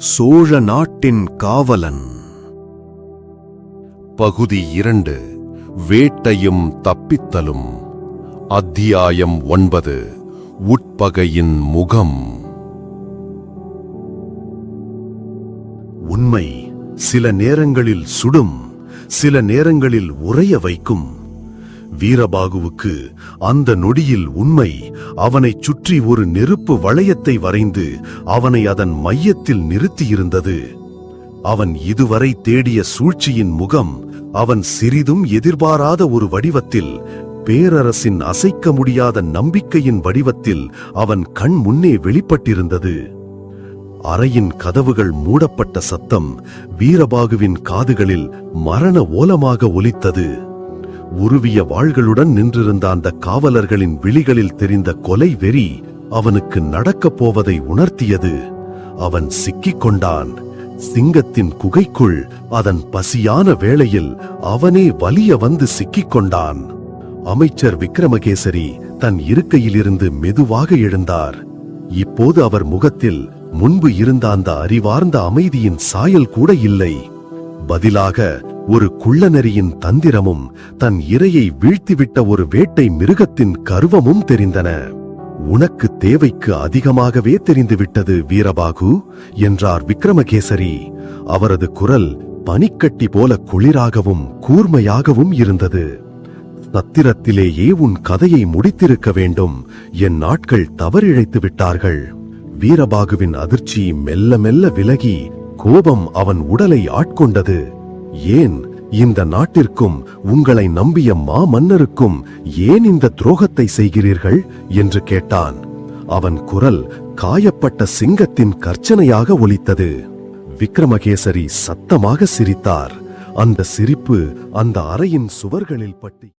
சோழ நாட்டின் காவலன். பகுதி இரண்டு வேட்டையும் தப்பித்தலும். அத்தியாயம் ஒன்பது உட்பகையின் முகம். உண்மை சில நேரங்களில் சுடும் சில நேரங்களில் உறைய வைக்கும். வீரபாகுவுக்கு அந்த நொடியில் உண்மை அவனைச் சுற்றி ஒரு நெருப்பு வளையத்தை வரைந்து அவனை அதன் மையத்தில் நிறுத்தியிருந்தது. அவன் இதுவரை தேடிய சூழ்ச்சியின் முகம் அவன் சிறிதும் எதிர்பாராத ஒரு வடிவத்தில் பேரரசின் அசைக்க முடியாத நம்பிக்கையின் வடிவத்தில் அவன் கண் முன்னே வெளிப்பட்டிருந்தது. அறையின் கதவுகள் மூடப்பட்ட சத்தம் வீரபாகுவின் காதுகளில் மரண ஓலமாக ஒலித்தது. உருவிய வாள்களுடன் நின்றிருந்த அந்த காவலர்களின் விழிகளில் தெரிந்த கொலை வெறி அவனுக்கு நடக்கப் போவதை உணர்த்தியது. அவன் சிக்கிக் கொண்டான் சிங்கத்தின் குகைக்குள் அதன் பசியான வேளையில் அவனே வலிய வந்து சிக்கிக் கொண்டான் அமைச்சர் விக்ரமகேசரி தன் இருக்கையிலிருந்து மெதுவாக எழுந்தார். இப்போது அவர் முகத்தில் முன்பு இருந்த அந்த அறிவார்ந்த அமைதியின் சாயல் கூட இல்லை. பதிலாக ஒரு குள்ளநரியின் தந்திரமும் தன் இரையை வீழ்த்திவிட்ட ஒரு வேட்டை மிருகத்தின் கருவமும் தெரிந்தன. உனக்கு தேவைக்கு அதிகமாகவே தெரிந்துவிட்டது வீரபாகு என்றார் விக்ரமகேசரி அவரது குரல் பனிக்கட்டி போல குளிராகவும் கூர்மையாகவும் இருந்தது. சத்திரத்திலேயே உன் கதையை முடித்திருக்க வேண்டும் என் நாட்கள் தவறிழைத்து விட்டார்கள் வீரபாகுவின் அதிர்ச்சி மெல்ல மெல்ல விலகி கோபம் அவன் உடலை ஆட்கொண்டது. ஏன் இந்த நாட்டிற்கும் உங்களை நம்பிய மா மன்னருக்கும் ஏன் இந்த துரோகத்தை செய்கிறீர்கள்? என்று கேட்டான். அவன் குரல் காயப்பட்ட சிங்கத்தின் கர்ச்சனையாக ஒலித்தது. விக்ரமகேசரி சத்தமாக சிரித்தார். அந்த சிரிப்பு அந்த அறையின் சுவர்களில் பட்டி